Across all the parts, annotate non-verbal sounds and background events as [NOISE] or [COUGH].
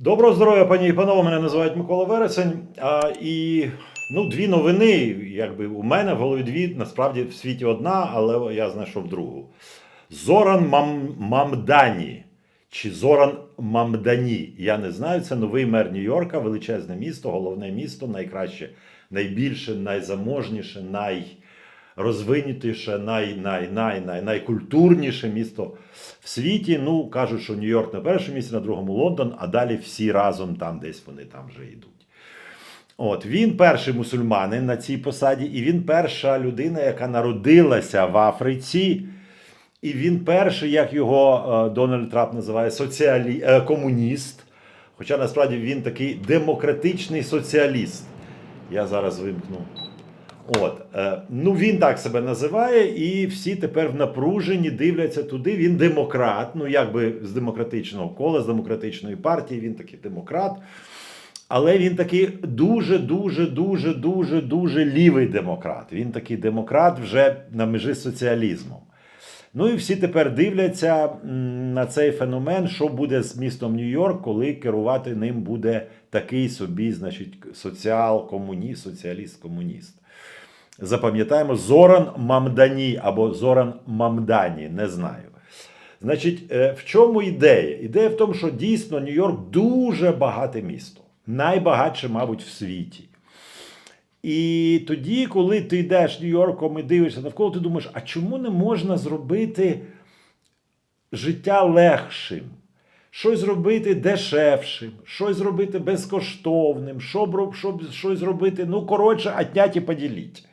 Доброго здоров'я, пані і панове. Мене називають Микола Вересень. А, і ну, дві новини. Якби у мене в голові дві, насправді в світі одна, але я знайшов другу. Зоран Мам, Мамдані. Чи Зоран Мамдані. Я не знаю. Це новий мер Нью-Йорка, величезне місто, головне місто, найкраще, найбільше, найзаможніше, найрозвинутіше, най, най, най, най, найкультурніше місто в світі. Ну, кажуть, що Нью-Йорк на першому місці, на другому Лондон, а далі всі разом там десь вони там вже йдуть. От він перший мусульманин на цій посаді, і він перша людина, яка народилася в Африці. І він перший, як його е, Дональд Трамп називає, соціалі... е, комуніст. Хоча насправді він такий демократичний соціаліст. Я зараз вимкну. От, е, ну він так себе називає, і всі тепер в напруженні дивляться туди. Він демократ, ну якби з демократичного кола, з демократичної партії, він такий демократ. Але він такий дуже, дуже, дуже, дуже, дуже лівий демократ. Він такий демократ вже на межі з соціалізмом. Ну і всі тепер дивляться на цей феномен, що буде з містом Нью-Йорк, коли керувати ним буде такий собі, значить, соціал-комуніст, соціаліст-комуніст. Запам'ятаємо Зоран Мамдані або Зоран Мамдані, не знаю. Значить, е, в чому ідея? Ідея в тому, що дійсно Нью-Йорк дуже багате місто, найбагатше, мабуть, в світі. І тоді, коли ти йдеш Нью-Йорком і дивишся навколо, ти думаєш, а чому не можна зробити життя легшим? Щось зробити дешевшим, щось зробити безкоштовним, щоб, щоб щось зробити, ну, коротше, отнять і поділіть.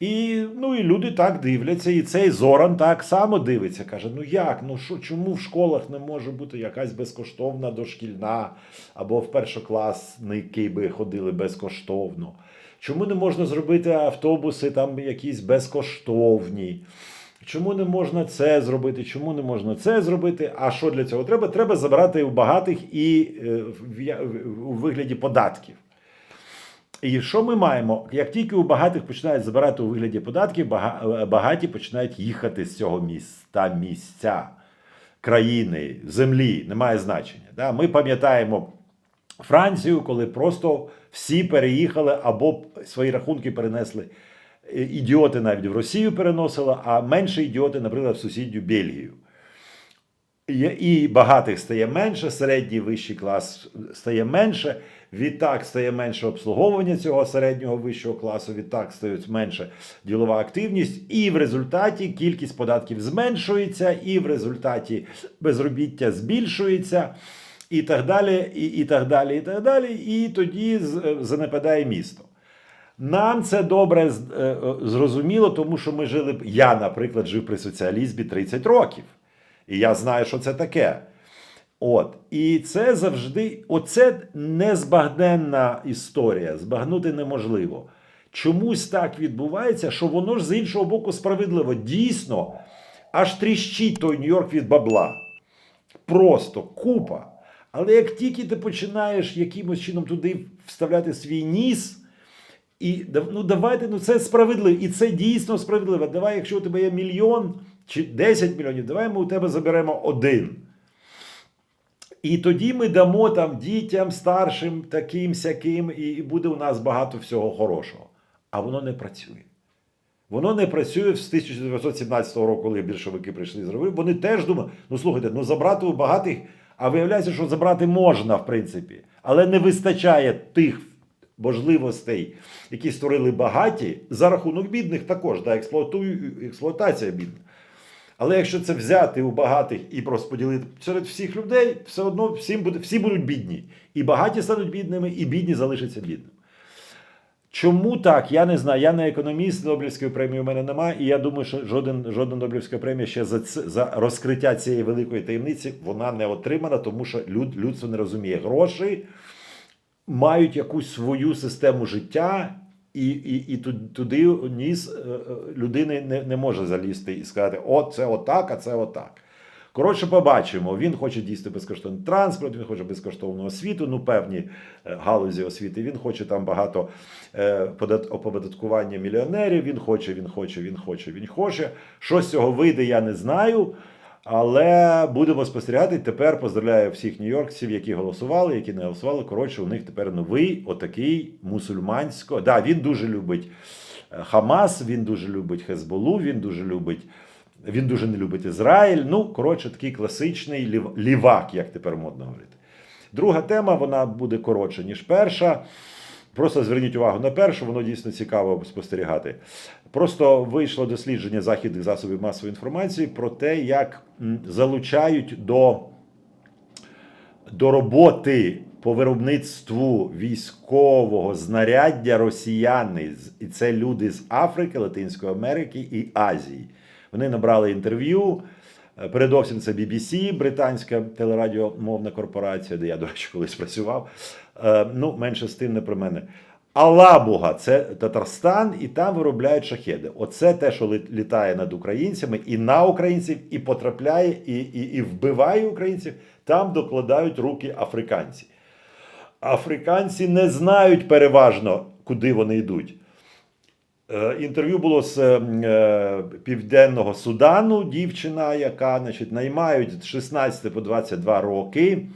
І, ну, і люди так дивляться, і цей Зоран так само дивиться. Каже: ну як, ну що, чому в школах не може бути якась безкоштовна дошкільна, або в першокласники би ходили безкоштовно? Чому не можна зробити автобуси там якісь безкоштовні? Чому не можна це зробити? Чому не можна це зробити? А що для цього треба? Треба забрати у багатих і е, в вигляді податків. І що ми маємо? Як тільки у багатих починають забирати у вигляді податків, е, багаті починають їхати з цього міста, місця, країни, землі, немає значення. Да? Ми пам'ятаємо Францію, коли просто всі переїхали або свої рахунки перенесли. Е, Ідіоти навіть в Росію переносили, а менше ідіоти, наприклад, в сусідню Бельгію. І багатих стає менше, середній вищий клас стає менше. Відтак стає менше обслуговування цього середнього вищого класу, відтак стає менше ділова активність, і в результаті кількість податків зменшується, і в результаті безробіття збільшується, і так далі, і, і так далі, і так далі. І тоді е, занепадає місто. Нам це добре е, е, зрозуміло, тому що ми жили. Я, наприклад, жив при соціалізмі 30 років. І я знаю, що це таке. От. І це завжди, оце незбагненна історія. Збагнути неможливо. Чомусь так відбувається, що воно ж з іншого боку справедливо. Дійсно, аж тріщить той Нью-Йорк від бабла. Просто купа. Але як тільки ти починаєш якимось чином туди вставляти свій ніс, і ну давайте, ну це справедливо. І це дійсно справедливо. Давай, якщо у тебе є мільйон чи 10 мільйонів, давай ми у тебе заберемо один. І тоді ми дамо там дітям, старшим, таким, сяким, і буде у нас багато всього хорошого. А воно не працює. Воно не працює з 1917 року, коли більшовики прийшли і зробили. Вони теж думали, ну слухайте, ну забрати у багатих, а виявляється, що забрати можна, в принципі, але не вистачає тих можливостей, які створили багаті, за рахунок бідних також, да, експлуатація бідних. Але якщо це взяти у багатих і розподілити серед всіх людей, все одно всім буде, всі будуть бідні. І багаті стануть бідними, і бідні залишаться бідними. Чому так? Я не знаю. Я не економіст, Нобелівської премії у мене немає, і я думаю, що жоден, жодна Нобелівська премія ще за, ц- за розкриття цієї великої таємниці вона не отримана, тому що люд, людство не розуміє. Гроші мають якусь свою систему життя, і, і, і туди ніс е, е, людини не, не може залізти і сказати, от це отак, а це отак. Коротше, побачимо. Він хоче дійсно безкоштовний транспорт, він хоче безкоштовну освіту, ну певні е, галузі освіти. Він хоче там багато подат- оподаткування мільйонерів. Він хоче, він хоче, він хоче, він хоче. Що з цього вийде, я не знаю. Але будемо спостерігати. Тепер поздравляю всіх нью-йоркців, які голосували, які не голосували. Коротше, у них тепер новий отакий мусульмансько. Да, він дуже любить е, Хамас, він дуже любить Хезболу, він дуже любить. Він дуже не любить Ізраїль. Ну, коротше, такий класичний лів- лівак, як тепер модно говорити. Друга тема, вона буде коротша, ніж перша. Просто зверніть увагу на першу, воно дійсно цікаво спостерігати. Просто вийшло дослідження західних засобів масової інформації про те, як залучають до, до роботи по виробництву військового знаряддя росіяни. І це люди з Африки, Латинської Америки і Азії. Вони набрали інтерв'ю. Е, Передовсім це BBC, британська телерадіомовна корпорація, де я, до речі, колись працював. Е, Ну, менше з тим не про мене. Алабуга це Татарстан, і там виробляють шахеди. Оце те, що літає над українцями, і на українців, і потрапляє, і, і, і вбиває українців. Там докладають руки африканці. Африканці не знають переважно, куди вони йдуть. Е, Інтерв'ю було з е, Південного Судану, дівчина, яка значить, наймають з 16 по 22 роки.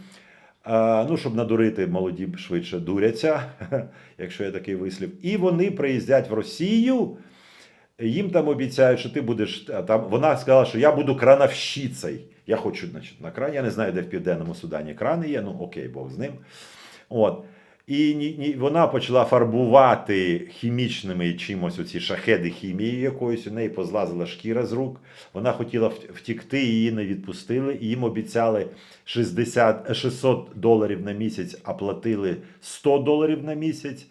Е, Ну, щоб надурити, молоді швидше дуряться, [LAUGHS] якщо є такий вислів. І вони приїздять в Росію. Їм там обіцяють, що ти будеш там. Вона сказала, що я буду крановщицею. Я хочу, значить, на кран. Я не знаю, де в Південному Судані крани є. Ну окей, Бог з ним. От. І ні, ні, вона почала фарбувати хімічними чимось оці шахеди хімією якоюсь. У неї позлазила шкіра з рук. Вона хотіла втікти, її не відпустили. І їм обіцяли 60, 600 доларів на місяць, а платили 100 доларів на місяць.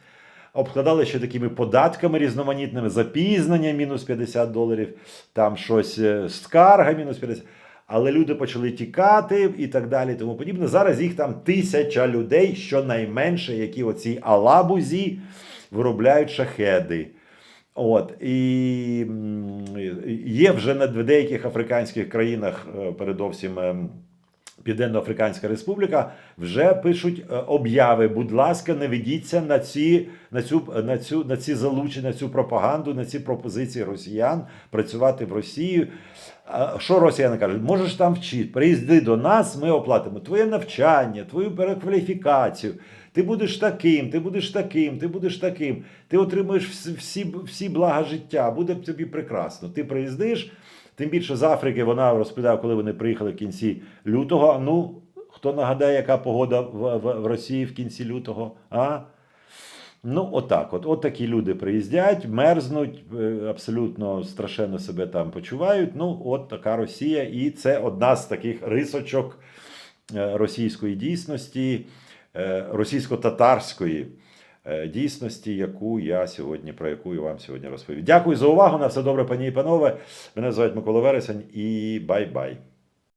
Обкладали ще такими податками різноманітними, запізнення мінус 50 доларів, там щось е, скарга мінус 50. Але люди почали тікати і так далі, тому подібне. Зараз їх там тисяча людей, щонайменше, які оці алабузі виробляють шахеди. От і є вже на деяких африканських країнах, е, передовсім ем, Південно-Африканська Республіка, вже пишуть е, обяви. Будь ласка, не ведіться на ці, на цю, на цю, на ці залучення, на цю пропаганду, на ці пропозиції росіян працювати в Росію. А Що росіяни кажуть? Можеш там вчити, приїзди до нас, ми оплатимо твоє навчання, твою перекваліфікацію. Ти будеш таким, ти будеш таким, ти будеш таким. Ти отримуєш всі, всі блага життя, буде тобі прекрасно. Ти приїздиш, тим більше з Африки вона розповідає, коли вони приїхали в кінці лютого. Ну, хто нагадає, яка погода в, в, в Росії в кінці лютого? А? Ну, отак. От, от такі люди приїздять, мерзнуть, е, абсолютно страшенно себе там почувають. Ну, от така Росія, і це одна з таких рисочок е, російської дійсності, е, російсько-татарської дійсності, яку я сьогодні, про яку я вам сьогодні розповів. Дякую за увагу. На все добре, пані і панове. Мене звати Микола Вересень і бай-бай.